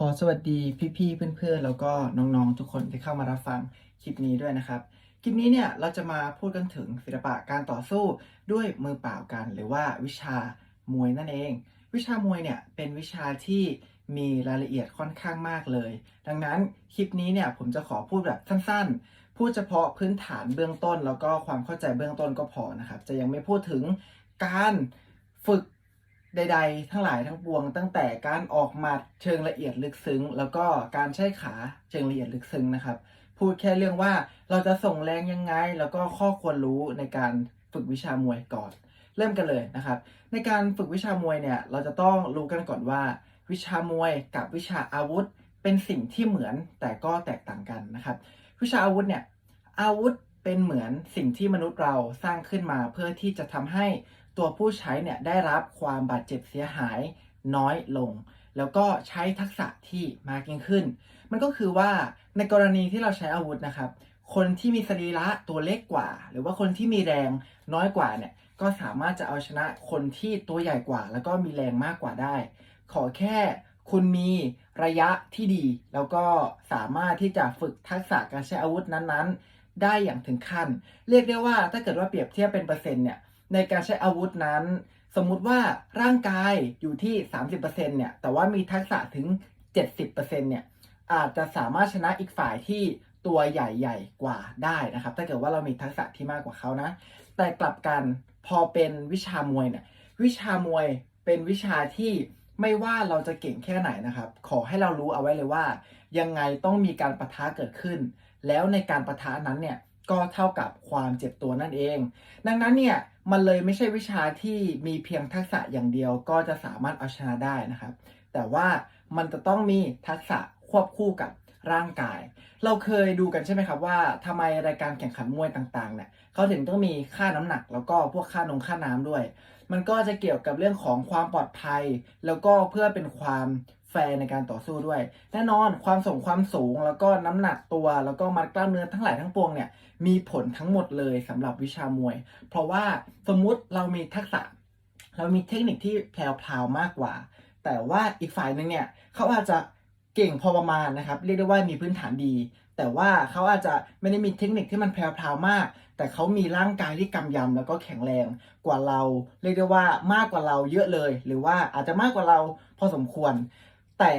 ขอสวัสดีพี่ๆเพื่อนๆ แล้วก็น้องๆ ทุกคนที่เข้ามารับฟังคลิปนี้ด้วยนะครับ คลิปนี้เนี่ยเราจะมาพูดกันถึงศิลปะการต่อสู้ด้วยมือเปล่ากัน หรือว่าวิชามวยนั่นเอง วิชามวยเนี่ยเป็นวิชาที่มีรายละเอียดค่อนข้างมากเลย ดังนั้นคลิปนี้เนี่ยผมจะขอพูดแบบสั้นๆ พูดเฉพาะพื้นฐานเบื้องต้น แล้วก็ความเข้าใจเบื้องต้นก็พอนะครับ จะยังไม่พูดถึงการฝึก ใด ๆ ทั้งหลายทั้งปวง ตั้งแต่การออกหมัดเชิงละเอียดลึกซึ้ง แล้วก็การใช้ขาเชิงละเอียดลึกซึ้งนะครับ พูดแค่เรื่องว่าเราจะส่งแรงยังไง แล้วก็ข้อควรรู้ในการฝึกวิชามวยก่อน เริ่มกันเลยนะครับ ในการฝึกวิชามวยเนี่ยเราจะต้องรู้กันก่อนว่า วิชามวยกับวิชาอาวุธเป็นสิ่งที่เหมือนแต่ก็แตกต่างกันนะครับ วิชาอาวุธเนี่ยอาวุธเป็นเหมือนสิ่งที่มนุษย์เราสร้างขึ้นมาเพื่อที่จะทำให้ ตัวผู้ใช้เนี่ยได้รับความบาดเจ็บเสียหายน้อยลง แล้วก็ใช้ทักษะที่มากยิ่งขึ้น มันก็คือว่าในกรณีที่เราใช้อาวุธนะครับ คนที่มีสรีระตัวเล็กกว่า หรือว่าคนที่มีแรงน้อยกว่าเนี่ยก็สามารถจะเอาชนะคนที่ตัวใหญ่กว่า แล้วก็มีแรงมากกว่าได้ ขอแค่คุณมีระยะที่ดี แล้วก็สามารถที่จะฝึกทักษะการใช้อาวุธนั้นๆ ได้อย่างถึงขั้น เรียกได้ว่าถ้าเกิดว่าเปรียบเทียบเป็นเปอร์เซ็นต์เนี่ย ในการใช้อาวุธนั้น สมมุติว่าร่างกายอยู่ที่ 30%เนี่ยแต่ว่ามีทักษะถึง 70%เนี่ยอาจจะสามารถชนะอีกฝ่ายที่ตัวใหญ่ๆกว่าได้นะครับ ถ้าเกิดว่าเรามีทักษะที่มากกว่าเขานะ แต่กลับกันพอเป็นวิชามวยเนี่ยวิชามวยเป็นวิชาที่ไม่ว่าเราจะเก่งแค่ไหนนะครับ ขอให้เรารู้เอาไว้เลยว่า ยังไงต้องมีการประทะเกิดขึ้น แล้วในการประทะนั้นเนี่ย ก็เท่ากับความเจ็บตัวนั่นเอง ดังนั้นเนี่ยมันเลยไม่ใช่วิชาที่มีเพียงทักษะอย่างเดียวก็จะสามารถเอาชนะได้นะครับ แต่ว่ามันจะต้องมีทักษะควบคู่กับร่างกาย เราเคยดูกันใช่ไหมครับว่าทำไมรายการแข่งขันมวยต่างๆเนี่ยเขาถึงต้องมีค่าน้ำหนัก แล้วก็พวกค่านงค่าน้ำด้วย มันก็จะเกี่ยวกับเรื่องของความปลอดภัย แล้วก็เพื่อเป็นความ ฟร์ในการต่อสู้ด้วย แน่นอนความส่งความสูงแล้วก็น้ำหนักตัวแล้วก็มัดกล้ามเนื้อทั้งหลายทั้งปวงเนี่ยมีผลทั้งหมดเลยสำหรับวิชามวย เพราะว่าสมมุติเรามีทักษะ เรามีเทคนิคที่แพรวๆมากกว่า แต่ว่าอีกฝ่ายหนึ่งเนี่ยเขาอาจจะเก่งพอประมาณนะครับ เรียกได้ว่ามีพื้นฐานดี แต่ว่าเขาอาจจะไม่ได้มีเทคนิคที่มันแพรวๆมาก แต่เขามีร่างกายที่กำยำแล้วก็แข็งแรงกว่าเรา เรียกได้ว่ามากกว่าเราเยอะเลย หรือว่าอาจจะมากกว่าเราพอสมควร แต่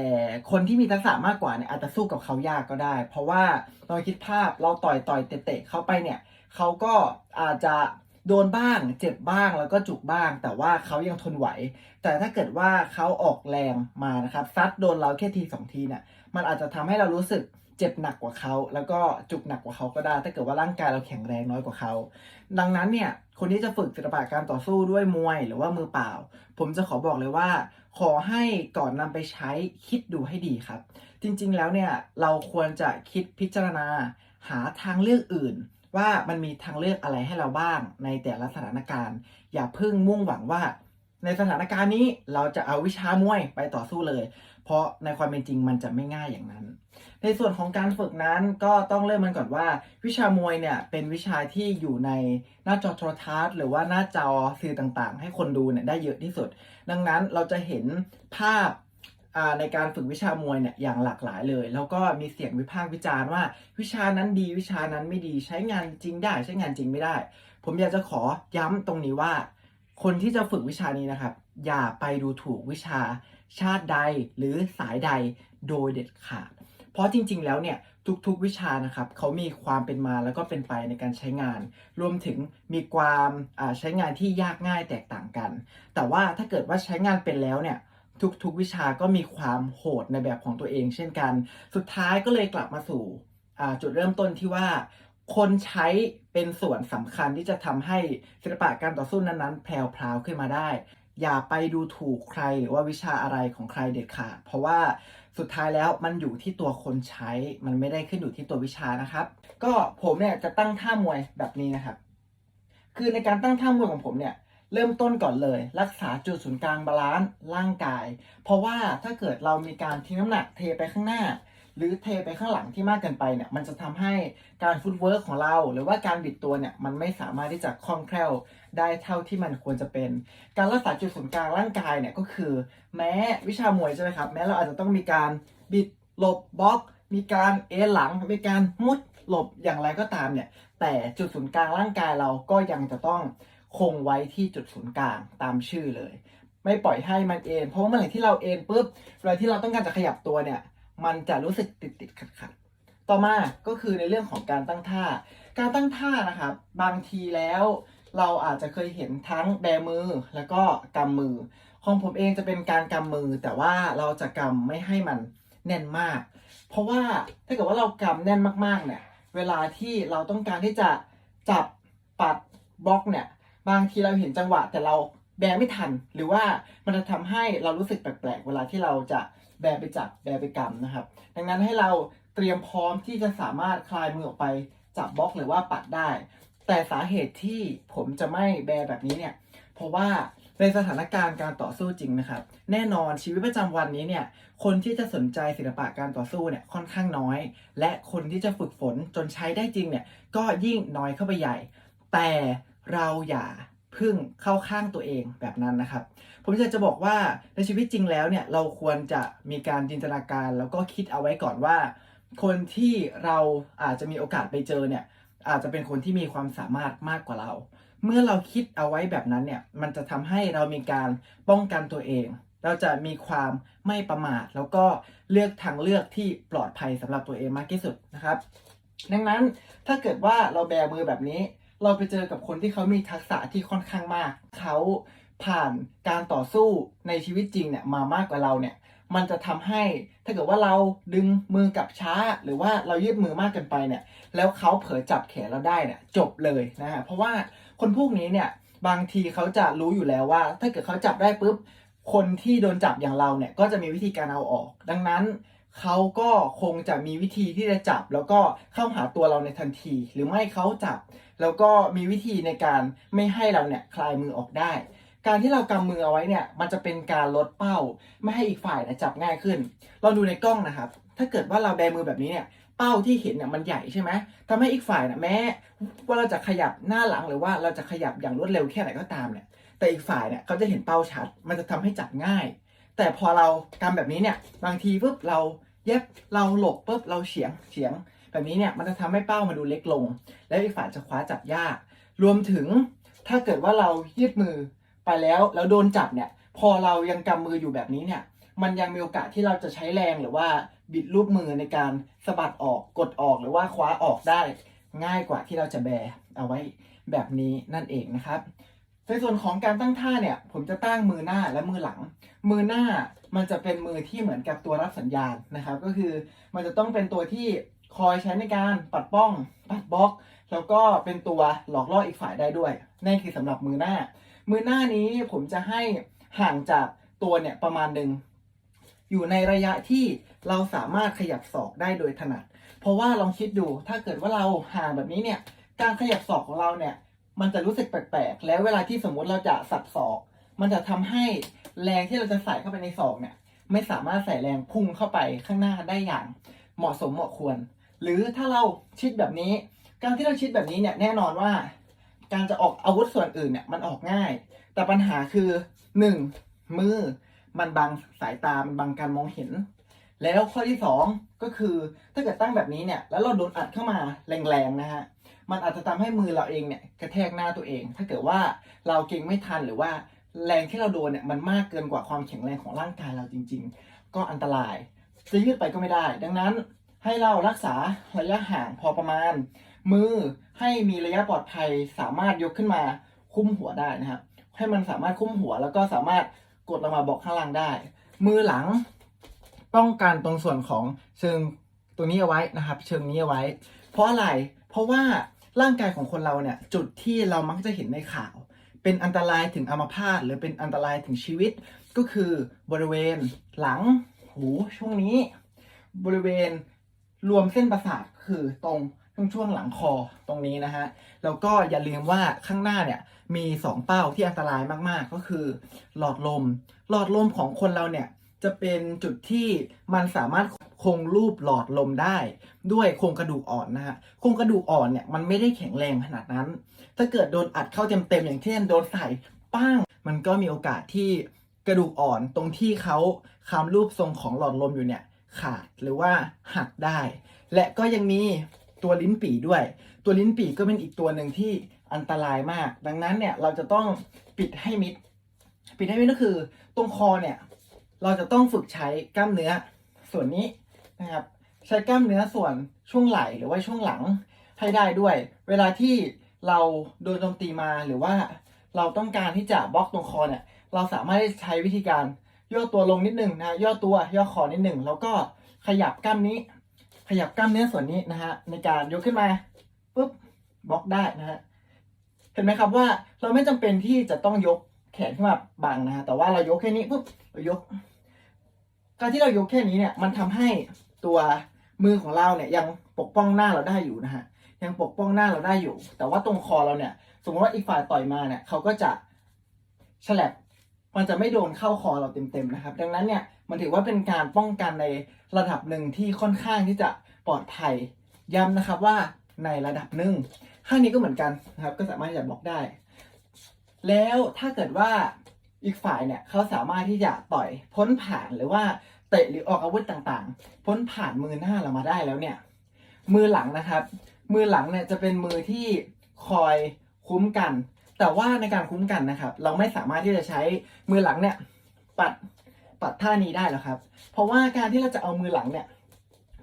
คนที่มีทักษะมากกว่าเนี่ยอาจจะสู้กับเขายากก็ได้ เพราะว่าเราคิดภาพเราต่อยต่อยเตะๆเข้าไปเนี่ยเขาก็อาจจะโดนบ้างเจ็บบ้างแล้วก็จุกบ้าง แต่ว่าเขายังทนไหว แต่ถ้าเกิดว่าเขาออกแรงมานะครับซัดโดนเราแค่ทีสองทีเนี่ยมันอาจจะทำให้เรารู้สึกเจ็บหนักกว่าเขาแล้วก็จุกหนักกว่าเขาก็ได้ ถ้าเกิดว่าร่างกายเราแข็งแรงน้อยกว่าเขาดังนั้นเนี่ยคนที่จะฝึกศิลปะการต่อสู้ด้วยมวยหรือว่ามือเปล่า ผมจะขอบอกเลยว่า ขอให้ก่อนนำไปใช้คิดดูให้ดีครับ จริงๆแล้วเนี่ยเราควรจะคิดพิจารณาหาทางเลือกอื่น ว่ามันมีทางเลือกอะไรให้เราบ้าง ในแต่ละสถานการณ์ อย่าเพิ่งมุ่งหวังว่า ในสถานการณ์นี้เราจะเอาวิชามวยไปต่อสู้เลย เพราะในความเป็นจริงมันจะไม่ง่ายอย่างนั้น ในส่วนของการฝึกนั้นก็ต้องเริ่มมันก่อนว่า วิชามวยเนี่ยเป็นวิชาที่อยู่ในหน้าจอโทรทัศน์ หรือว่าหน้าจอสื่อต่างๆ ให้คนดูเนี่ยได้เยอะที่สุด ดังนั้นเราจะเห็นภาพในการฝึกวิชามวยเนี่ยอย่างหลากหลายเลย แล้วก็มีเสียงวิพากษ์วิจารณ์ว่า วิชานั้นดีวิชานั้นไม่ดีใช้งานจริงได้ใช้งานจริงไม่ได้ ผมอยากจะขอย้ำตรงนี้ว่า คนที่จะฝึกวิชานี้นะครับ อย่าไปดูถูกวิชาชาติใดหรือสายใดโดยเด็ดขาด เพราะจริง ๆ แล้วเนี่ย ทุกๆวิชานะครับเขามีความเป็นมาแล้วก็เป็นไปในการใช้งาน รวมถึงมีความใช้งานที่ยากง่ายแตกต่างกัน แต่ว่าถ้าเกิดว่าใช้งานเป็นแล้วเนี่ยทุกๆวิชาก็มีความโหดในแบบของตัวเอง เช่นกัน สุดท้ายก็เลยกลับมาสู่จุดเริ่มต้นที่ว่า คนใช้เป็นส่วนสำคัญที่จะทำให้ศิลปะการต่อสู้นั้นๆแพรวๆขึ้นมาได้ อย่าไปดูถูกใครหรือว่าวิชาอะไรของใครเด็ดขาดเพราะว่า สุดท้ายแล้วมันอยู่ที่ตัวคนใช้ มันไม่ได้ขึ้นอยู่ที่ตัววิชานะครับ ก็ผมเนี่ยจะตั้งท่ามวยแบบนี้นะครับ คือในการตั้งท่ามวยของผมเนี่ยเริ่มต้นก่อนเลย รักษาจุดศูนย์กลางบาลานซ์ร่างกาย เพราะว่าถ้าเกิดเรามีการทิ้งน้ำหนักเทไปข้างหน้า หรือเทไปข้างหลังที่มากเกินไปเนี่ยมันจะทำให้การฟุตเวิร์กของเรา หรือว่าการบิดตัวเนี่ยมันไม่สามารถที่จะคล่องแคล่ว ได้เท่าที่มันควรจะเป็น การรักษาจุดศูนย์กลางร่างกายเนี่ยก็คือ แม้วิชามวยใช่ไหมครับ แม้เราอาจจะต้องมีการบิดหลบบล็อก มีการเอหลัง มีการมุดหลบอย่างไรก็ตามเนี่ย แต่จุดศูนย์กลางร่างกายเราก็ยังจะต้องคงไว้ที่จุดศูนย์กลางตามชื่อเลย ไม่ปล่อยให้มันเอนเพราะว่าเมื่อไหร่ที่เราเอนปุ๊บเวลาที่เราต้องการจะขยับตัวเนี่ย มันจะรู้สึกติดติดขัดขัดๆต่อมาก็คือในเรื่องของการตั้งท่า การตั้งท่านะครับ บางทีแล้ว เราอาจจะเคยเห็นทั้งแบมือแล้วก็กำมือ ของผมเองจะเป็นการกำมือ แต่ว่าเราจะกำไม่ให้มันแน่นมาก เพราะว่าถ้าเกิดว่าเรากำแน่นมากๆเนี่ย เวลาที่เราต้องการที่จะจับปัดบล็อกเนี่ย บางทีเราเห็นจังหวะ แต่เราแบไม่ทัน หรือว่ามันจะทำให้เรารู้สึกแปลกๆ เวลาที่เราจะแบไปจับแบไปกำนะครับ ดังนั้นให้เราเตรียมพร้อมที่จะสามารถคลายมือออกไปจับบล็อกหรือว่าปัดได้ แต่สาเหตุที่ผมจะไม่แบแบบนี้เนี่ย เพราะว่าในสถานการณ์การต่อสู้จริงนะครับ แน่นอนชีวิตประจำวันนี้เนี่ย คนที่จะสนใจศิลปะการต่อสู้เนี่ยค่อนข้างน้อย และคนที่จะฝึกฝนจนใช้ได้จริงเนี่ย ก็ยิ่งน้อยเข้าไปใหญ่ แต่เราอย่าพึ่งเข้าข้างตัวเองแบบนั้นนะครับ ผมอยากจะบอกว่าในชีวิตจริงแล้วเนี่ยเราควรจะมีการจินตนาการแล้วก็คิดเอาไว้ก่อนว่า คนที่เราอาจจะมีโอกาสไปเจอเนี่ย อาจจะเป็นคนที่มีความสามารถมากกว่าเรา เมื่อเราคิดเอาไว้แบบนั้นเนี่ย มันจะทำให้เรามีการป้องกันตัวเอง เราจะมีความไม่ประมาท แล้วก็เลือกทางเลือกที่ปลอดภัยสำหรับตัวเองมากที่สุดนะครับ ดังนั้นถ้าเกิดว่าเราแบมือแบบนี้ เราไปเจอกับคนที่เขามีทักษะที่ค่อนข้างมาก เขาผ่านการต่อสู้ในชีวิตจริงเนี่ยมามากกว่าเราเนี่ย มันจะทำให้ถ้าเกิดว่าเราดึงมือกลับช้า หรือว่าเรายืดมือมากเกินไปเนี่ย แล้วเขาเผลอจับแขนเราได้เนี่ยจบเลยนะฮะเพราะว่าคนพวกนี้เนี่ยบางทีเขาจะรู้อยู่แล้วว่า ถ้าเกิดเขาจับได้ปุ๊บคนที่โดนจับอย่างเราเนี่ยก็จะมีวิธีการเอาออก ดังนั้นเขาก็คงจะมีวิธีที่จะจับ แล้วก็เข้าหาตัวเราในทันที หรือไม่เขาจับ แล้วก็มีวิธีในการไม่ให้เราเนี่ยคลายมือออกได้ การที่เรากำมือเอาไว้เนี่ย มันจะเป็นการลดเป้า ไม่ให้อีกฝ่ายนี่ยจับง่ายขึ้นเราดูในกล้องนะครับ ถ้าเกิดว่าเราแบมือแบบนี้เนี่ย เป้าที่เห็นเนี่ยมันใหญ่ใช่ไหมทำให้อีกฝ่ายนี่ยแม้ว่าเราจะขยับหน้าหลังหรือว่าเราจะขยับอย่างรวดเร็วแค่ไหนก็ตามเนี่ย แต่อีกฝ่ายเนี่ยเขาจะเห็นเป้าชัด มันจะทำให้จับง่าย แต่พอเรากำแบบนี้เนี่ย บางทีปุ๊บเราเย็บ เราหลบปุ๊บเราเฉียงเฉียง แบบนี้เนี่ยมันจะทำให้เป้ามาดูเล็กลง แล้วอีกฝ่ายจะคว้าจับยาก รวมถึงถ้าเกิดว่าเรายืดมือ ไปแล้วแล้วโดนจับเนี่ย พอเรายังกำมืออยู่แบบนี้เนี่ย มันยังมีโอกาสที่เราจะใช้แรงหรือว่าบิดรูปมือในการสะบัดออกกดออกหรือว่าคว้าออกได้ง่ายกว่าที่เราจะแบเอาไว้แบบนี้นั่นเองนะครับในส่วนของการตั้งท่าเนี่ย ผมจะตั้งมือหน้าและมือหลัง มือหน้ามันจะเป็นมือที่เหมือนกับตัวรับสัญญาณนะครับ ก็คือมันจะต้องเป็นตัวที่คอยใช้ในการปัดป้อง ปัดบล็อก แล้วก็เป็นตัวหลอกล่ออีกฝ่ายได้ด้วยนั่นคือสำหรับมือหน้า มือหน้านี้ผมจะให้ห่างจากตัวเนี่ยประมาณหนึ่งอยู่ในระยะที่เราสามารถขยับศอกได้โดยถนัด เพราะว่าลองคิดดูถ้าเกิดว่าเราห่างแบบนี้เนี่ยการขยับศอกของเราเนี่ยมันจะรู้สึกแปลกๆ แล้วเวลาที่สมมุติเราจะสับศอก มันจะทำให้แรงที่เราจะใส่เข้าไปในศอกเนี่ยไม่สามารถใส่แรงพุ่งเข้าไปข้างหน้าได้อย่าง เหมาะสมเหมาะควร หรือถ้าเราชิดแบบนี้ การที่เราชิดแบบนี้เนี่ยแน่นอนว่า การจะออกอาวุธส่วนอื่นเนี่ยมันออกง่าย แต่ปัญหาคือหนึ่งมือมันบังสายตา มันบังการมองเห็น แล้วข้อที่สองก็คือถ้าเกิดตั้งแบบนี้เนี่ย แล้วเราโดนอัดเข้ามาแรงๆนะฮะมันอาจจะทำให้มือเราเองเนี่ยกระแทกหน้าตัวเอง ถ้าเกิดว่าเราเก่งไม่ทันหรือว่าแรงที่เราโดนเนี่ยมันมากเกินกว่าความแข็งแรงของร่างกายเราจริง ๆ ก็อันตราย จะยืดไปก็ไม่ได้ ดังนั้นให้เรารักษาระยะห่างพอประมาณ มือให้มีระยะปลอดภัยสามารถยกขึ้นมาคุ้มหัวได้นะครับ ให้มันสามารถคุ้มหัว แล้วก็สามารถกดลงมาบอกข้างล่างได้ มือหลังป้องกันตรงส่วนของเชิงตัวนี้เอาไว้นะครับ เชิงนี้เอาไว้ เพราะอะไร เพราะว่าร่างกายของคนเราเนี่ยจุดที่เรามักจะเห็นในข่าว เป็นอันตรายถึงอัมพาตหรือเป็นอันตรายถึงชีวิต ก็คือบริเวณหลังหูช่วงนี้ บริเวณรวมเส้นประสาทคือตรง ช่วงช่วงหลังคอตรงนี้นะฮะ แล้วก็อย่าลืมว่าข้างหน้าเนี่ยมี 2 เป้าที่อันตรายมากๆ ก็คือ หลอดลม หลอดลมของคนเราเนี่ยจะเป็นจุดที่มันสามารถคงรูปหลอดลมได้ ด้วยโครงกระดูกอ่อนนะฮะ โครงกระดูกอ่อนเนี่ยมันไม่ได้แข็งแรงขนาดนั้น ถ้าเกิดโดนอัดเข้าเต็มๆอย่างเช่นโดนใส่ป้างมันก็มีโอกาสที่กระดูกอ่อนตรงที่เขาคำรูปทรงของหลอดลมอยู่เนี่ยขาดหรือว่าหักได้ และก็ยังมี ตัวลิ้นปี่ด้วย ตัวลิ้นปี่ก็เป็นอีกตัวหนึ่งที่อันตรายมาก ดังนั้นเนี่ยเราจะต้องปิดให้มิด ปิดให้มิดก็คือ ตรงคอเนี่ย เราจะต้องฝึกใช้กล้ามเนื้อส่วนนี้นะครับ ใช้กล้ามเนื้อส่วนช่วงไหล่หรือว่าช่วงหลังให้ได้ด้วย เวลาที่เราโดนโจมตีมาหรือว่าเราต้องการที่จะบล็อกตรงคอเนี่ย เราสามารถใช้วิธีการย่อตัวลงนิดหนึ่งนะย่อตัวย่อคอนิดหนึ่งแล้วก็ขยับกล้ามนี้ ขยับกล้ามเนื้อส่วนนี้นะฮะในการยกขึ้นมาปุ๊บบล็อกได้นะฮะเห็นไหมครับว่าเราไม่จำเป็นที่จะต้องยกแขนขึ้นมาบังนะฮะแต่ว่าเรายกแค่นี้ปุ๊บเรายก การที่เรายกแค่นี้เนี่ยมันทำให้ตัวมือของเราเนี่ยยังปกป้องหน้าเราได้อยู่นะฮะยังปกป้องหน้าเราได้อยู่ แต่ว่าตรงคอเราเนี่ย สมมติว่าอีกฝ่ายต่อยมาเนี่ยเขาก็จะฉลับมันจะไม่โดนเข้าคอเราเต็มๆนะครับ ดังนั้นเนี่ย มันถือว่าเป็นการป้องกันในระดับหนึ่งที่ค่อนข้างที่จะปลอดภัยย้ำนะครับว่าในระดับหนึ่งข้างนี้ก็เหมือนกันนะครับ ก็สามารถที่จะบล็อกได้ แล้วถ้าเกิดว่าอีกฝ่ายเนี่ยเขาสามารถที่จะต่อยพ้นผ่านหรือว่าเตะหรือออกอาวุธต่างๆ พ้นผ่านมือหน้าเรามาได้แล้วเนี่ย มือหลังนะครับ มือหลังเนี่ยจะเป็นมือที่คอยคุ้มกัน แต่ว่าในการคุ้มกันนะครับ เราไม่สามารถที่จะใช้มือหลังเนี่ยปัด ปัดท่านี้ได้หรอครับ เพราะว่าการที่เราจะเอามือหลังเนี่ย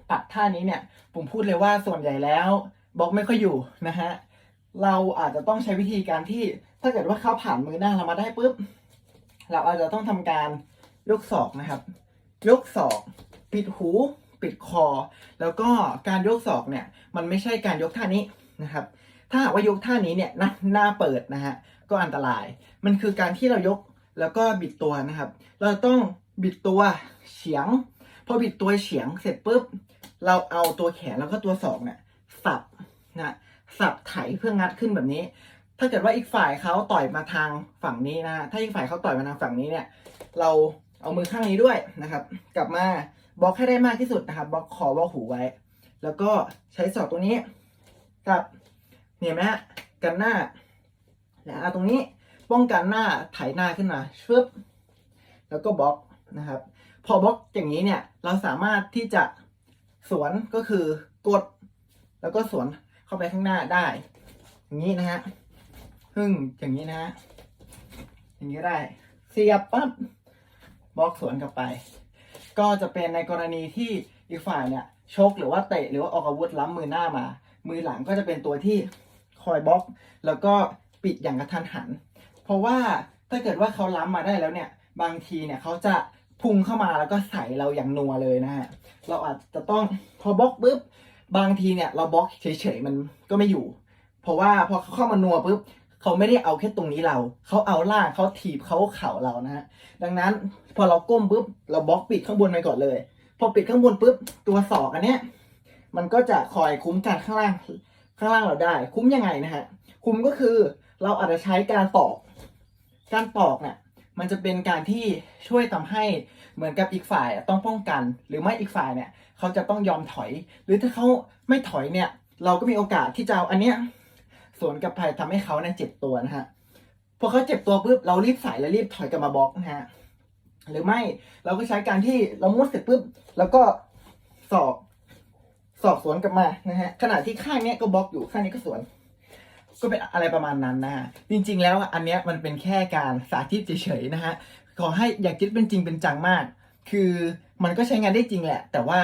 ปัดท่านี้เนี่ยผมพูดเลยว่าส่วนใหญ่แล้วบล็อกไม่ค่อยอยู่นะฮะเราอาจจะต้องใช้วิธีการที่ถ้าเกิดว่าเขาผ่านมือหน้าเรามาได้ปุ๊บเราอาจจะต้องทำการยกศอกนะครับ ยกศอกปิดหูปิดคอ แล้วก็การยกศอกเนี่ยมันไม่ใช่การยกท่านี้นะครับ ถ้าหากว่ายกท่านี้เนี่ยหน้าหน้าเปิดนะฮะก็อันตราย มันคือการที่เรายกแล้วก็บิดตัวนะครับ เราต้อง บิดตัวเฉียง พอบิดตัวเฉียงเสร็จปุ๊บ เราเอาตัวแขนแล้วก็ตัวศอกเนี่ยสับนะสับไถเพื่องัดขึ้นแบบนี้ ถ้าเกิดว่าอีกฝ่ายเขาต่อยมาทางฝั่งนี้นะถ้าอีกฝ่ายเขาต่อยมาทางฝั่งนี้เนี่ย เราเอามือข้างนี้ด้วยนะครับ กลับมาบล็อกให้ได้มากที่สุดนะครับบล็อกคอบล็อกหูไว้ แล้วก็ใช้ศอกตรงนี้กับเนี่ยเห็นไหมฮะกันหน้า แล้วเอาตรงนี้ป้องกันหน้าไถหน้าขึ้นมาชึบแล้วก็บล็อก นะครับ พอบล็อกอย่างนี้เนี่ยเราสามารถที่จะสวนก็คือกด แล้วก็สวนเข้าไปข้างหน้าได้ อย่างนี้นะฮะพึ่งอย่างนี้นะฮะอย่างนี้ได้เสียบปั๊บบล็อกสวนกลับไป ก็จะเป็นในกรณีที่อีกฝ่ายเนี่ยชกหรือว่าเตะหรือว่าออกอาวุธล้ำมือหน้ามา มือหลังก็จะเป็นตัวที่คอยบล็อก แล้วก็ปิดอย่างกระทันหัน เพราะว่าถ้าเกิดว่าเขาล้ำมาได้แล้วเนี่ย บางทีเนี่ยเขาจะ พุ่งเข้ามาแล้วก็ใส่เราอย่างนัวเลยนะฮะ เราอาจจะต้องพอบล็อกปุ๊บบางทีเนี่ย เราบล็อกเฉยๆมันก็ไม่อยู่ เพราะว่าพอเขาเข้ามานัวปุ๊บเขาไม่ได้เอาแค่ตรงนี้เรา เขาเอาล่างเขาถีบเขาเข่าเรานะฮะ ดังนั้นพอเราก้มปุ๊บเราบล็อกปิดข้างบนไปก่อนเลย พอปิดข้างบนปุ๊บตัวศอกอันเนี้ยมันก็จะคอยคุ้มกันข้างล่างข้างล่างเราได้ คุ้มยังไงนะฮะ คุ้มก็คือเราอาจจะใช้การตอก การตอกเนี่ย มันจะเป็นการที่ช่วยทำให้เหมือนกับอีกฝ่ายต้องป้องกัน หรือไม่อีกฝ่ายเนี่ยเขาจะต้องยอมถอย หรือถ้าเขาไม่ถอยเนี่ยเราก็มีโอกาสที่จะเอาอันเนี้ยสวนกับไปทำให้เขาเนี่ยเจ็บตัวนะฮะพอเขาเจ็บตัวปุ๊บเรารีบใส่แล้วรีบถอยกลับมาบล็อกนะฮะหรือไม่เราก็ใช้การที่เรามุดเสร็จปุ๊บแล้วก็สอกสอกสวนกลับมานะฮะขณะที่ข้างเนี้ยก็บล็อกอยู่ข้างนี้ก็สวน ก็เป็นอะไรประมาณนั้นนะฮะจริง ๆ แล้วอันเนี้ยมันเป็นแค่การสาธิตเฉยๆนะฮะขอให้อยากคิดเป็นจริงเป็นจังมาก คือมันก็ใช้งานได้จริงแหละ แต่ว่า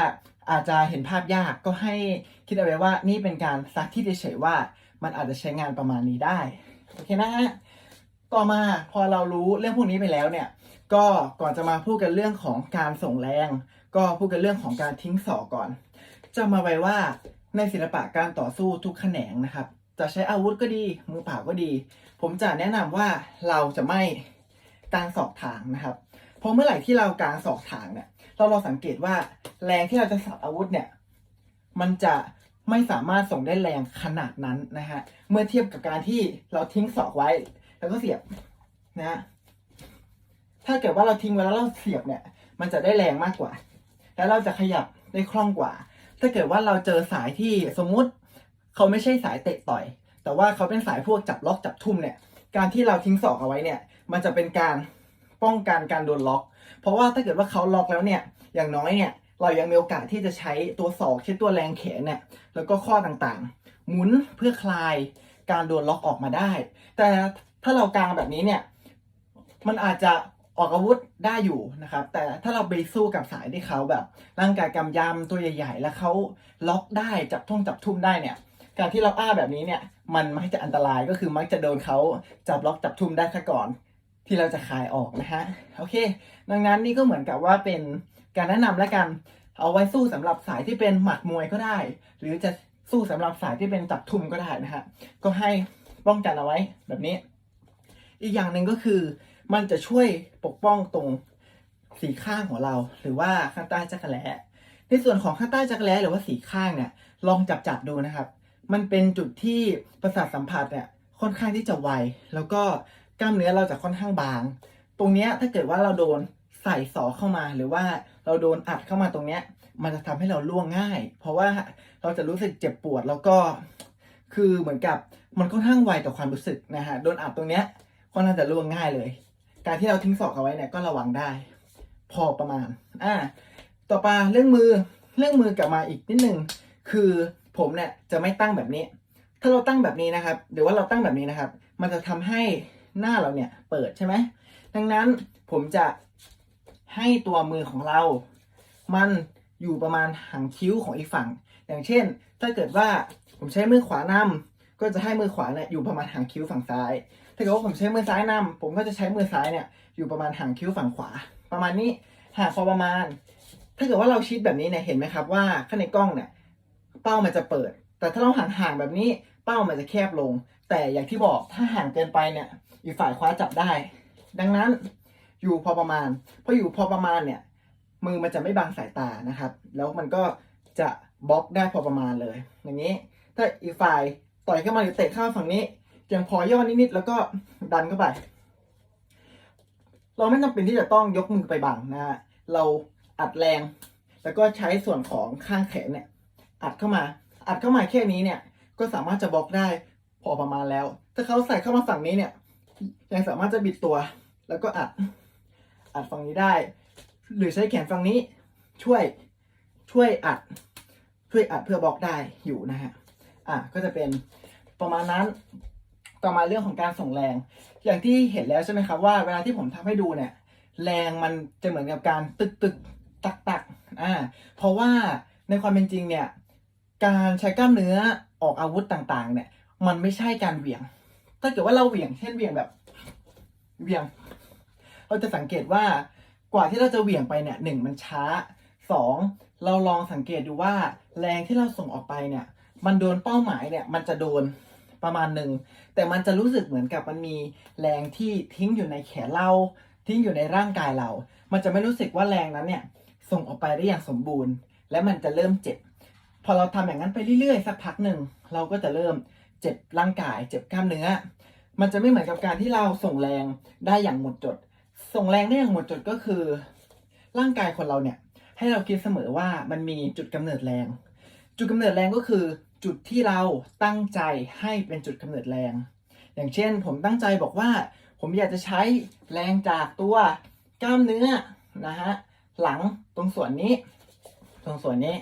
อาจจะเห็นภาพยากก็ให้คิดเอาไว้ว่านี่เป็นการสาธิตเฉยๆว่า มันอาจจะใช้งานประมาณนี้ได้โอเคนะฮะต่อมาพอเรารู้เรื่องพวกนี้ไปแล้วเนี่ยก็ก่อนจะมาพูดกันเรื่องของการส่งแรง ก็พูดกันเรื่องของการทิ้งศอกก่อนจำมาไว้ว่าในศิลปะการต่อสู้ทุกแขนงนะครับ จะใช้อาวุธก็ดี มือเปล่าก็ดี ผมจะแนะนำว่าเราจะไม่กางศอกถางนะครับ เพราะเมื่อไหร่ที่เรากางศอกถางเนี่ย เราเราสังเกตว่าแรงที่เราจะสับอาวุธเนี่ย มันจะไม่สามารถส่งได้แรงขนาดนั้นนะฮะ เมื่อเทียบกับการที่เราทิ้งศอกไว้ แล้วก็เสียบนะฮะถ้าเกิดว่าเราทิ้งไว้แล้วเราเสียบเนี่ย มันจะได้แรงมากกว่า แล้วเราจะขยับได้คล่องกว่า ถ้าเกิดว่าเราเจอสายที่สมมุติ เขาไม่ใช่สายเตะต่อย แต่ว่าเขาเป็นสายพวกจับล็อกจับทุ่มเนี่ย การที่เราทิ้งศอกเอาไว้เนี่ย มันจะเป็นการป้องกันการโดนล็อก เพราะว่าถ้าเกิดว่าเขาล็อกแล้วเนี่ย อย่างน้อยเนี่ยเรายังมีโอกาสที่จะใช้ตัวศอกใช้ตัวแรงแขนเนี่ย แล้วก็ข้อต่างๆ หมุนเพื่อคลายการโดนล็อกออกมาได้ แต่ถ้าเรากางแบบนี้เนี่ย มันอาจจะออกอาวุธได้อยู่นะครับ แต่ถ้าเราไปสู้กับสายที่เขาแบบ ร่างกายกำยำตัวใหญ่ ๆ แล้วเขาล็อกได้จับทุ่งจับทุ่มได้เนี่ย การที่เราอ้าแบบนี้เนี่ย มันมักจะอันตรายก็คือมักจะโดนเขาจับล็อกจับทุ่มได้ซะก่อน ที่เราจะคลายออกนะฮะโอเค ดังนั้นนี่ก็เหมือนกับว่าเป็นการแนะนำและกันเอาไว้สู้สำหรับสายที่เป็นหมัดมวยก็ได้ หรือจะสู้สำหรับสายที่เป็นจับทุ่มก็ได้นะฮะก็ให้ป้องกันเอาไว้แบบนี้ อีกอย่างหนึ่งก็คือ มันจะช่วยปกป้องตรงสีข้างของเรา หรือว่าข้างใต้จักรแล้ในส่วนของข้างใต้จักรแล้หรือว่าสีข้างเนี่ยลองจับจับดูนะครับ มันเป็นจุดที่ประสาทสัมผัสเนี่ยค่อนข้างที่จะไว แล้วก็กล้ามเนื้อเราจะค่อนข้างบาง ตรงเนี้ยถ้าเกิดว่าเราโดนใส่สอเข้ามา หรือว่าเราโดนอัดเข้ามาตรงเนี้ย มันจะทำให้เราล่วงง่าย เพราะว่าเราจะรู้สึกเจ็บปวดแล้วก็คือเหมือนกับมันค่อนข้างไวต่อความรู้สึกนะฮะโดนอัดตรงเนี้ยค่อนข้างจะล่วงง่ายเลย การที่เราทิ้งศอกเอาไว้เนี่ยก็ระวังได้ พอประมาณอ่าต่อไปเรื่องมือเรื่องมือกลับมาอีกนิดหนึ่งคือ ผมเนี่ยจะไม่ตั้งแบบนี้ ถ้าเราตั้งแบบนี้นะครับ หรือว่าเราตั้งแบบนี้นะครับ มันจะทำให้หน้าเราเนี่ยเปิดใช่ไหมดังนั้นผมจะให้ตัวมือของเรา มันอยู่ประมาณหางคิ้วของอีกฝั่ง อย่างเช่น ถ้าเกิดว่าผมใช้มือขวานำก็จะให้มือขวาเนี่ยอยู่ประมาณหางคิ้วฝั่งซ้าย ถ้าเกิดว่าผมใช้มือซ้ายนำผมก็จะใช้มือซ้ายเนี่ยอยู่ประมาณหางคิ้วฝั่งขวา ประมาณนี้หากพอประมาณ ถ้าเกิดว่าเราชิดแบบนี้เนี่ยเห็นไหมครับว่าข้างในกล้องเนี่ย เป้ามันจะเปิด แต่ถ้าเราห่างๆแบบนี้เป้ามันจะแคบลง แต่อย่างที่บอกถ้าห่างเกินไปเนี่ยอีกฝ่ายคว้าจับได้ ดังนั้นอยู่พอประมาณพออยู่พอประมาณเนี่ยมือมันจะไม่บังสายตานะครับ แล้วมันก็จะบล็อกได้พอประมาณเลย อย่างนี้ ถ้าอีกฝ่ายต่อยเข้ามาหรือเตะเข้าฝั่งนี้ยังพอย่อนิดๆแล้วก็ดันเข้าไป เราไม่จำเป็นที่จะต้องยกมือไปบังนะฮะเราอัดแรง แล้วก็ใช้ส่วนของข้างแขนเนี่ย อัดเข้ามา อัดเข้ามาแค่นี้เนี่ย ก็สามารถจะบล็อกได้พอประมาณแล้ว ถ้าเขาใส่เข้ามาฝั่งนี้เนี่ย ยังสามารถจะบิดตัว แล้วก็อัด อัดฝั่งนี้ได้ หรือใช้แขนฝั่งนี้ช่วยช่วยอัด ช่วยอัดเพื่อบล็อกได้อยู่นะฮะ อะก็จะเป็นประมาณนั้นต่อมาเรื่องของการส่งแรง อย่างที่เห็นแล้วใช่ไหมครับว่าเวลาที่ผมทำให้ดูเนี่ย แรงมันจะเหมือนกับการตึกตึกตักตักอ่าเพราะว่าในความเป็นจริงเนี่ย การใช้กล้ามเนื้อออกอาวุธต่างๆ เนี่ย มันไม่ใช่การเหวี่ยง ถ้าเกิดว่าเราเหวี่ยงเช่นเหวี่ยงแบบเหวี่ยง เราจะสังเกตว่ากว่าที่เราจะเหวี่ยงไปเนี่ยหนึ่งมันช้าสองเราลองสังเกตดูว่าแรงที่เราส่งออกไปเนี่ย มันโดนเป้าหมายเนี่ย มันจะโดนประมาณหนึ่งแต่มันจะรู้สึกเหมือนกับมันมีแรงที่ทิ้งอยู่ในแขนเรา ทิ้งอยู่ในร่างกายเรา มันจะไม่รู้สึกว่าแรงนั้นเนี่ย ส่งออกไปได้อย่างสมบูรณ์ และมันจะเริ่มเจ็บ พอเราทำอย่างนั้นไปเรื่อยๆ สักพักหนึ่ง เราก็จะเริ่มเจ็บร่างกาย เจ็บกล้ามเนื้อ มันจะไม่เหมือนกับการที่เราส่งแรงได้อย่างหมดจด ส่งแรงได้อย่างหมดจดก็คือ ร่างกายคนเราเนี่ย ให้เราคิดเสมอว่ามันมีจุดกำเนิดแรง จุดกำเนิดแรงก็คือ จุดที่เราตั้งใจให้เป็นจุดกำเนิดแรง อย่างเช่น ผมตั้งใจบอกว่า ผมอยากจะใช้แรงจากตัวกล้ามเนื้อนะฮะหลังตรงส่วนนี้ ตรงส่วนนี้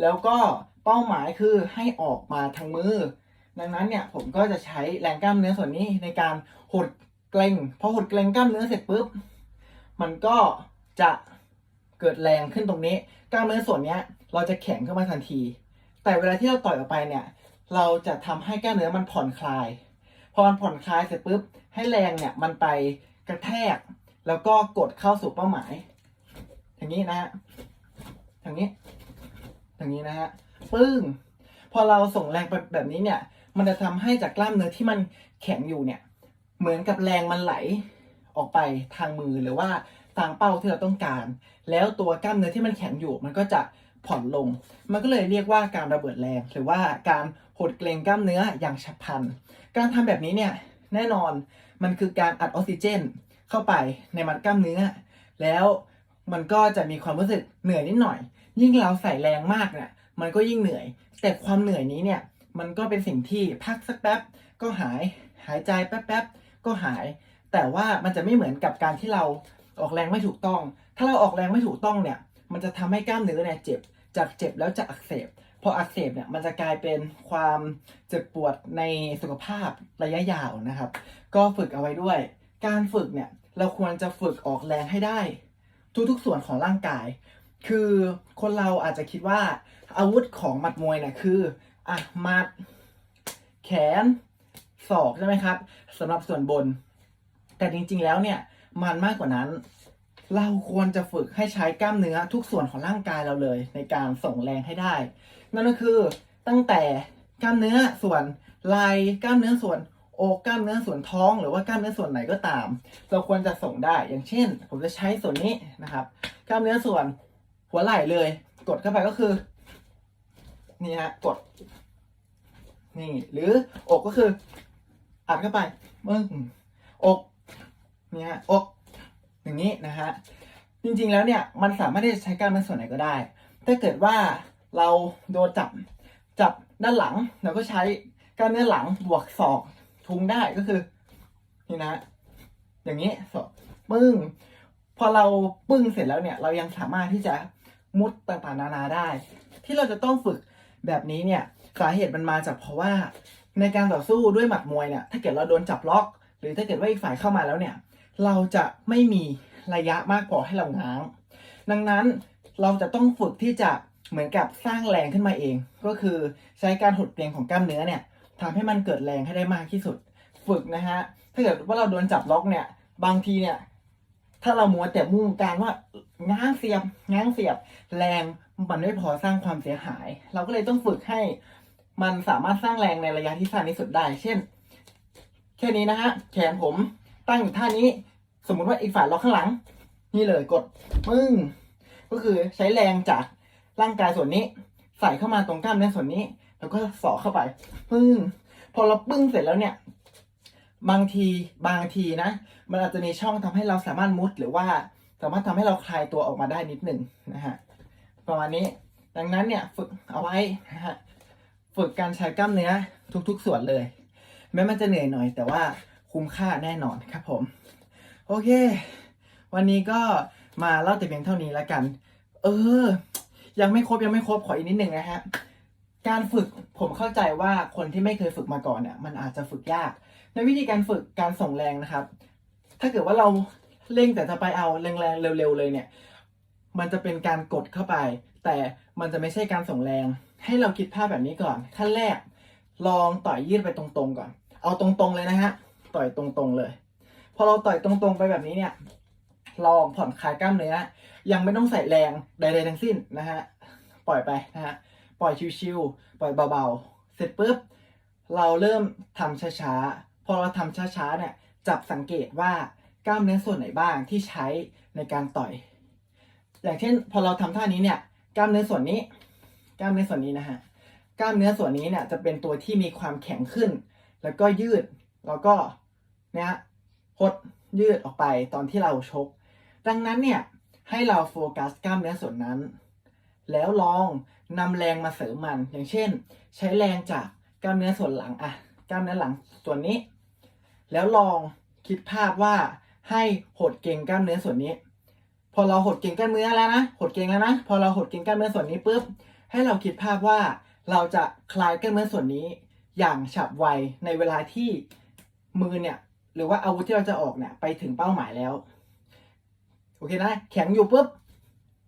แล้วก็เป้าหมายคือให้ออกมาทางมือ ดังนั้นเนี่ยผมก็จะใช้แรงกล้ามเนื้อส่วนนี้ในการหดเกร็งพอหดเกร็งกล้ามเนื้อเสร็จปุ๊บมันก็จะเกิดแรงขึ้นตรงนี้ กล้ามเนื้อส่วนนี้เราจะแข็งขึ้นมาทันที แต่เวลาที่เราต่อยออกไปเนี่ย เราจะทำให้กล้ามเนื้อมันผ่อนคลาย พอมันผ่อนคลายเสร็จปุ๊บ ให้แรงเนี่ยมันไปกระแทก แล้วก็กดเข้าสู่เป้าหมาย อย่างนี้นะฮะอย่างนี้ อย่างนี้นะฮะปึ้งพอเราส่งแรงไปแบบนี้เนี่ย มันจะทำให้จากกล้ามเนื้อที่มันแข็งอยู่เนี่ย เหมือนกับแรงมันไหลออกไปทางมือหรือว่าทางเป้าที่เราต้องการ แล้วตัวกล้ามเนื้อที่มันแข็งอยู่ มันก็จะผ่อนลง มันก็เลยเรียกว่าการระเบิดแรง หรือว่าการหดเกรงกล้ามเนื้ออย่างฉับพลัน การทำแบบนี้เนี่ยแน่นอนมันคือการอัดออกซิเจน เข้าไปในมัดกล้ามเนื้อ แล้ว มันก็จะมีความรู้สึกเหนื่อยนิดหน่อย ยิ่งเราใส่แรงมากเนี่ยมันก็ยิ่งเหนื่อย แต่ความเหนื่อยนี้เนี่ยมันก็เป็นสิ่งที่พักสักแป๊บก็หายหายใจแป๊บๆก็หาย แต่ว่ามันจะไม่เหมือนกับการที่เราออกแรงไม่ถูกต้อง ถ้าเราออกแรงไม่ถูกต้องเนี่ย มันจะทำให้กล้ามเนื้อเนี่ยเจ็บ จากเจ็บแล้วจะอักเสบ พออักเสบเนี่ยมันจะกลายเป็นความเจ็บปวดในสุขภาพระยะยาวนะครับ ก็ฝึกเอาไว้ด้วย การฝึกเนี่ยเราควรจะฝึกออกแรงให้ได้ ทุกๆ ส่วนของร่างกาย คือคนเราอาจจะคิดว่าอาวุธของหมัดมวยเนี่ยคืออะหมัด แขนศอกใช่ไหมครับสำหรับส่วนบน แต่จริงๆแล้วเนี่ยมันมากกว่านั้น เราควรจะฝึกให้ใช้กล้ามเนื้อทุกส่วนของร่างกายเราเลย ในการส่งแรงให้ได้ นั่นก็คือตั้งแต่กล้ามเนื้อส่วนไหล่กล้ามเนื้อส่วน อกกล้ามเนื้อส่วนท้องหรือว่ากล้ามเนื้อส่วนไหนก็ตาม เราควรจะส่งได้อย่างเช่น ผมจะใช้ส่วนนี้นะครับ กล้ามเนื้อส่วนหัวไหล่เลย กดเข้าไปก็คือนี่ฮะกด นี่ หรืออกก็คืออัดเข้าไปมึงอกเนี่ยฮะอก อย่างนี้นะฮะจริงๆแล้วเนี่ยมันสามารถที่จะใช้กล้ามเนื้อส่วนไหนก็ได้ ถ้าเกิดว่าเราโดนจับจับด้านหลังเราก็ใช้กล้ามเนื้อหลังบวกศอก ทุงได้ก็คือ นี่นะ อย่างนี้ศอกปึ้ง พอเราปึ้งเสร็จแล้วเนี่ย เรายังสามารถที่จะมุดต่างๆนานาได้ ที่เราจะต้องฝึกแบบนี้เนี่ยสาเหตุมันมาจากเพราะว่า ในการต่อสู้ด้วยหมัดมวยเนี่ย ถ้าเกิดเราโดนจับล็อก หรือถ้าเกิดว่าอีกฝ่ายเข้ามาแล้วเนี่ย เราจะไม่มีระยะมากพอให้เราง้าง ดังนั้นเราจะต้องฝึกที่จะเหมือนกับสร้างแรงขึ้นมาเอง ก็คือใช้การหดเกรงของกล้ามเนื้อเนี่ย ทำให้มันเกิดแรงให้ได้มากที่สุด ฝึกนะฮะ ถ้าเกิดว่าเราโดนจับล็อกเนี่ย บางทีเนี่ย ถ้าเรามัวแต่มุ่งการว่าง้างเสียบง้างเสียบ แรงมันไม่พอสร้างความเสียหาย เราก็เลยต้องฝึกให้มันสามารถสร้างแรงในระยะที่สั้นที่สุดได้ เช่น แค่นี้นะฮะ แขนผมตั้งอยู่ท่านี้ สมมุติว่าอีกฝ่ายล็อกข้างหลัง นี่เลยกดปึ้ง ก็คือใช้แรงจากร่างกายส่วนนี้ ใส่เข้ามาตรงกล้ามเนื้อส่วนนี้ แล้วก็สอเข้าไปปึ้งพอเราปึ้งเสร็จแล้วเนี่ย บางทีบางทีนะ มันอาจจะมีช่องทำให้เราสามารถมุดหรือว่า สามารถทำให้เราคลายตัวออกมาได้นิดหนึ่งนะฮะประมาณนี้ดังนั้นเนี่ยฝึกเอาไว้นะฮะฝึกการใช้กล้ามเนื้อทุกๆส่วนเลย แม้มันจะเหนื่อยหน่อย แต่ว่าคุ้มค่าแน่นอนครับผม โอเค วันนี้ก็มาเล่าแต่เพียงเท่านี้แล้วกัน เออ ยังไม่ครบยังไม่ครบขออีกนิดหนึ่งนะฮะ การฝึกผมเข้าใจว่าคนที่ไม่เคยฝึกมาก่อนเนี่ยมันอาจจะฝึกยาก ในวิธีการฝึกการส่งแรงนะครับ ถ้าเกิดว่าเราเร่งแต่จะไปเอาแรงๆเร็วๆเลยเนี่ย มันจะเป็นการกดเข้าไป แต่มันจะไม่ใช่การส่งแรง ให้เราคิดภาพแบบนี้ก่อน ขั้นแรก ลองต่อยยืดไปตรงๆก่อน เอาตรงๆเลยนะฮะต่อยตรงๆเลย พอเราต่อยตรงๆไปแบบนี้เนี่ย ลองผ่อนคลายกล้ามเนื้อยังไม่ต้องใส่แรงใดๆทั้งสิ้นนะฮะปล่อยไปนะฮะ ปล่อยชิวๆปล่อยเบาๆ เสร็จปุ๊บเราเริ่มทำช้าๆ พอเราทำช้าๆเนี่ยจับสังเกตว่ากล้ามเนื้อส่วนไหนบ้างที่ใช้ในการต่อย อย่างเช่น พอเราทำท่านี้เนี่ยกล้ามเนื้อส่วนนี้ กล้ามเนื้อส่วนนี้นะฮะกล้ามเนื้อส่วนนี้เนี่ยจะเป็นตัวที่มีความแข็งขึ้น แล้วก็ยืดแล้วก็เนี่ยหดยืดออกไปตอนที่เราชก ดังนั้นเนี่ยให้เราโฟกัสกล้ามเนื้อส่วนนั้น แล้วลองนำแรงมาเสริมมัน อย่างเช่น ใช้แรงจากกล้ามเนื้อส่วนหลังอะกล้ามเนื้อหลังส่วนนี้ แล้วลองคิดภาพว่าให้หดเกร็งกล้ามเนื้อส่วนนี้ พอเราหดเกร็งกล้ามเนื้อแล้วนะหดเกร็งแล้วนะ พอเราหดเกร็งกล้ามเนื้อส่วนนี้ปุ๊บให้เราคิดภาพว่าเราจะคลายกล้ามเนื้อส่วนนี้ อย่างฉับไวในเวลาที่มือเนี่ยหรือว่าอาวุธที่เราจะออกเนี่ยไปถึงเป้าหมายแล้ว โอเคนะ แข็งอยู่ปุ๊บ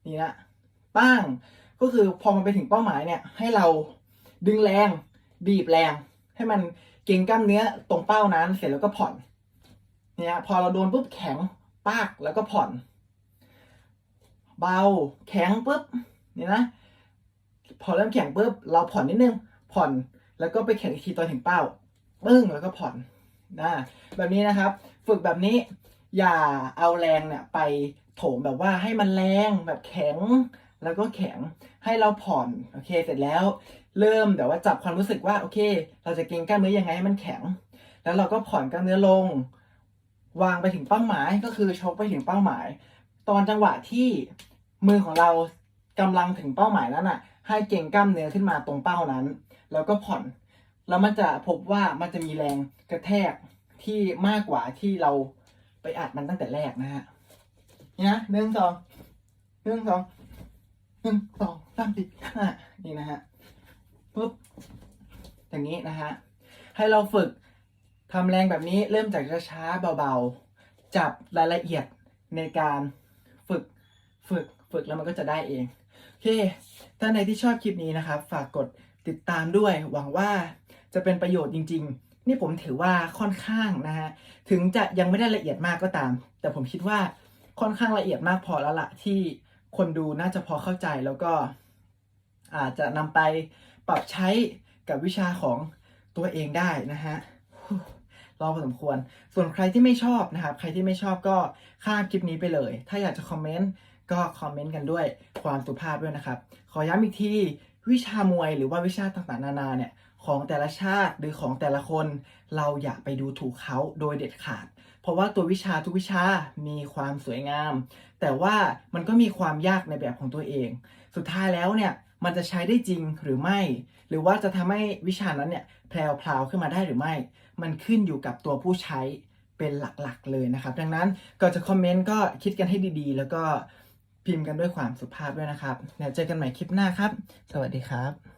นี่นะ ป้ง ก็คือพอมันไปถึงเป้าหมายเนี่ย ให้เราดึงแรง บีบแรง ให้มันเกร็งกล้ามเนื้อตรงเป้านั้น เสร็จแล้วก็ผ่อน เนี่ยพอเราโดนปุ๊บแข็งปากแล้วก็ผ่อน เบาแข็งปุ๊บเนี่ยนะพอเริ่มแข็งปุ๊บเราผ่อนนิดนึงผ่อนแล้วก็ไปแข็งอีกทีตอนถึงเป้าปึ้งแล้วก็ผ่อนนะแบบนี้นะครับ ฝึกแบบนี้อย่าเอาแรงเนี่ยไปโถมแบบว่าให้มันแรงแบบแข็ง แล้วก็แข็งให้เราผ่อนโอเค เสร็จแล้ว เริ่มแบบว่าจับความรู้สึกว่าโอเค เราจะเกรงกล้ามเนื้อยังไงให้มันแข็ง แล้วเราก็ผ่อนกล้ามเนื้อลง วางไปถึงเป้าหมายก็คือชกไปถึงเป้าหมาย ตอนจังหวะที่มือของเรากำลังถึงเป้าหมายนั้นน่ะ ให้เกรงกล้ามเนื้อขึ้นมาตรงเป้านั้น แล้วก็ผ่อนแล้วมันจะพบว่ามันจะมีแรงกระแทกที่มากกว่าที่เราไปอัดมันตั้งแต่แรกนะฮะนี่นะหนึ่งสองหนึ่งสอง นึ่งสองสามสี่ห้านี่นะฮะปุ๊บอย่างนี้นะฮะให้เราฝึกทำแรงแบบนี้เริ่มจากช้าๆเบาๆ จับรายละเอียดในการฝึกฝึกฝึกแล้วมันก็จะได้เองโอเคท่านใดที่ชอบคลิปนี้นะครับ ฝากกดติดตามด้วย หวังว่าจะเป็นประโยชน์จริง ๆ นี่ผมถือว่าค่อนข้างนะฮะถึงจะยังไม่ได้ละเอียดมากก็ตาม แต่ผมคิดว่าค่อนข้างละเอียดมากพอแล้วละที่ คนดูน่าจะพอเข้าใจแล้วก็อาจจะนำไปปรับใช้กับวิชาของตัวเองได้นะฮะรอพอสมควร ส่วนใครที่ไม่ชอบนะครับ ใครที่ไม่ชอบก็ข้ามคลิปนี้ไปเลย ถ้าอยากจะคอมเมนต์ก็คอมเมนต์กันด้วยความสุภาพด้วยนะครับ ขอย้ำอีกทีวิชามวยหรือว่าวิชาต่างๆ นานาเนี่ยของแต่ละชาติหรือของแต่ละคน เราอย่าไปดูถูกเขาโดยเด็ดขาด เพราะว่าตัววิชาทุกวิชามีความสวยงาม แต่ว่ามันก็มีความยากในแบบของตัวเอง สุดท้ายแล้วเนี่ยมันจะใช้ได้จริงหรือไม่ หรือว่าจะทำให้วิชานั้นเนี่ยแพรวๆขึ้นมาได้หรือไม่ มันขึ้นอยู่กับตัวผู้ใช้เป็นหลักๆเลยนะครับ ดังนั้นก่อนจะคอมเมนต์ก็คิดกันให้ดีๆ แล้วก็พิมพ์กันด้วยความสุภาพด้วยนะครับ แล้วเจอกันใหม่คลิปหน้าครับ สวัสดีครับ